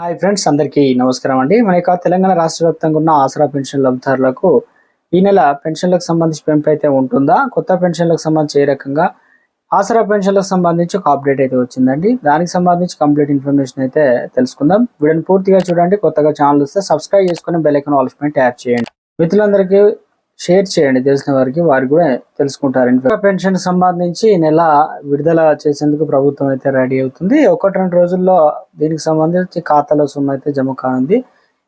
Hi friends అందరికీ నమస్కారం అండి. మన యొక్క తెలంగాణ రాష్ట్ర వ్యాప్తంగా ఉన్న ఆసరా పెన్షన్ లబ్ధారులకు ఈ నెల పెన్షన్లకు సంబంధించి పెంపు అయితే ఉంటుందా? కొత్త పెన్షన్లకు సంబంధించి ఏ రకంగా? ఆసరా పెన్షన్లకు సంబంధించి ఒక అప్డేట్ అయితే వచ్చిందండి. దానికి సంబంధించి కంప్లీట్ ఇన్ఫర్మేషన్ అయితే తెలుసుకుందాం. వీడియోని పూర్తిగా చూడండి. కొత్తగా ఛానల్ వస్తే సబ్స్క్రైబ్ చేసుకుని బెల్ ఐకాన్ ఆల్ పైన ట్యాప్ చేయండి. మిత్రులందరికీ షేర్ చేయండి. తెలిసిన వారికి వారు కూడా తెలుసుకుంటారు. పెన్షన్ సంబంధించి నెల విడుదల చేసేందుకు ప్రభుత్వం అయితే రెడీ అవుతుంది. ఒకటి రెండు రోజుల్లో దీనికి సంబంధించి ఖాతాలో సొమ్ము అయితే జమ కానుంది.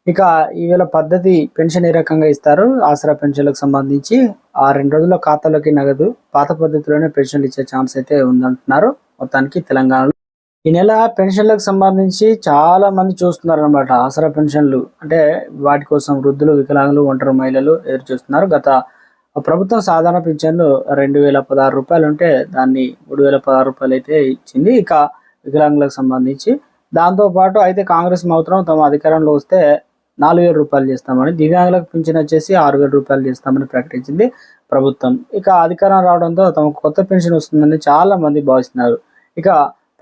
ఇక ఈవేళ పద్ధతి పెన్షన్ ఏ రకంగా ఇస్తారు? ఆసరా పెన్షన్లకు సంబంధించి ఆ రెండు రోజుల్లో ఖాతాలోకి నగదు పాత పద్ధతిలోనే పెన్షన్లు ఇచ్చే ఛాన్స్ అయితే ఉందంటున్నారు. మొత్తానికి తెలంగాణలో ఈ నెల పెన్షన్లకు సంబంధించి చాలా మంది చూస్తున్నారు అనమాట ఆసరా పెన్షన్లు. అంటే వాటి కోసం వృద్ధులు వికలాంగులు ఒంటరి మహిళలు ఎదురు చూస్తున్నారు. గత ప్రభుత్వం సాధారణ పింఛన్లు రెండు వేల పదహారు రూపాయలు ఉంటే దాన్ని మూడు వేల పదహారు రూపాయలు అయితే ఇచ్చింది. ఇక వికలాంగులకు సంబంధించి దాంతో పాటు అయితే కాంగ్రెస్ మాత్రం తమ అధికారంలో వస్తే నాలుగు వేల రూపాయలు చేస్తామని దివ్యాంగులకు పింఛన్ వచ్చేసి ఆరు వేల రూపాయలు చేస్తామని ప్రకటించింది ప్రభుత్వం. ఇక అధికారం రావడంతో తమకు కొత్త పెన్షన్ వస్తుందని చాలా మంది భావిస్తున్నారు. ఇక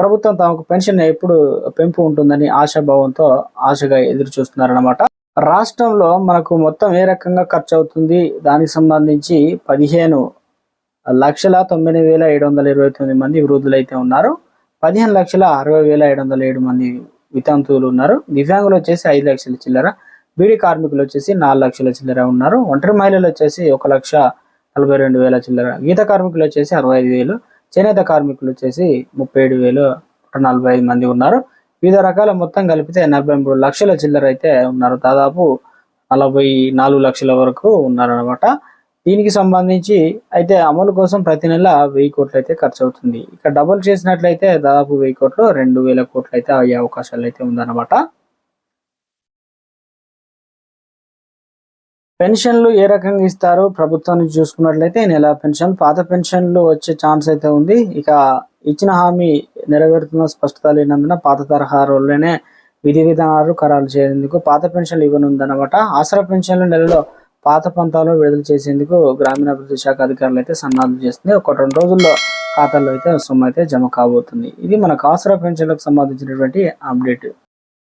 ప్రభుత్వం తమకు పెన్షన్ ఎప్పుడు పెంపు ఉంటుందని ఆశాభావంతో ఆశగా ఎదురు చూస్తున్నారన్నమాట రాష్ట్రంలో మనకు మొత్తం ఏ రకంగా ఖర్చు అవుతుంది దానికి సంబంధించి పదిహేను లక్షల తొమ్మిది వేల ఏడు వందల ఇరవై తొమ్మిది మంది వృద్ధులు అయితే ఉన్నారు. పదిహేను లక్షల అరవై వేల ఏడు వందల ఏడు మంది వితంతువులు ఉన్నారు. దివ్యాంగులు వచ్చేసి ఐదు లక్షల చిల్లర బీడీ కార్మికులు వచ్చేసి నాలుగు లక్షల చిల్లర ఉన్నారు. ఒంటరి మహిళలు వచ్చేసి ఒక లక్ష నలభై రెండు వేల చిల్లర గీత కార్మికులు వచ్చేసి అరవై ఐదు వేలు చేనేత కార్మికులు వచ్చేసి ముప్పై ఏడు వేలు నలభై ఐదు మంది ఉన్నారు. వివిధ రకాల మొత్తం కలిపితే నలభై మూడు లక్షల చిల్లర అయితే ఉన్నారు. దాదాపు నలభై నాలుగు లక్షల వరకు ఉన్నారనమాట దీనికి సంబంధించి అయితే అమలు కోసం ప్రతి నెల వెయ్యి కోట్లు అయితే ఖర్చు అవుతుంది. ఇక డబుల్ చేసినట్లయితే దాదాపు వెయ్యి కోట్లు రెండు వేల కోట్లు అయితే అయ్యే అవకాశాలు అయితే ఉందన్నమాట. పెన్షన్లు ఏ రకంగా ఇస్తారు? ప్రభుత్వాన్ని చూసుకున్నట్లయితే నెల పెన్షన్ పాత పెన్షన్లు వచ్చే ఛాన్స్ అయితే ఉంది. ఇక ఇచ్చిన హామీ నెరవేరుతున్న స్పష్టత లేనందున పాత తరహా రోజులనే విధి విధానాలు ఖరారు చేసేందుకు పాత పెన్షన్లు ఇవ్వనుందన్నమాట. ఆసరా పెన్షన్లు నెలలో పాత పంతాలు విడుదల చేసేందుకు గ్రామీణాభివృద్ధి శాఖ అధికారులు అయితే సన్నాహాలు చేస్తుంది ఒక రెండు రోజుల్లో ఖాతాల్లో అయితే సొమ్ము అయితే జమ కాబోతుంది. ఇది మనకు ఆసరా పెన్షన్లకు సంబంధించినటువంటి అప్డేట్.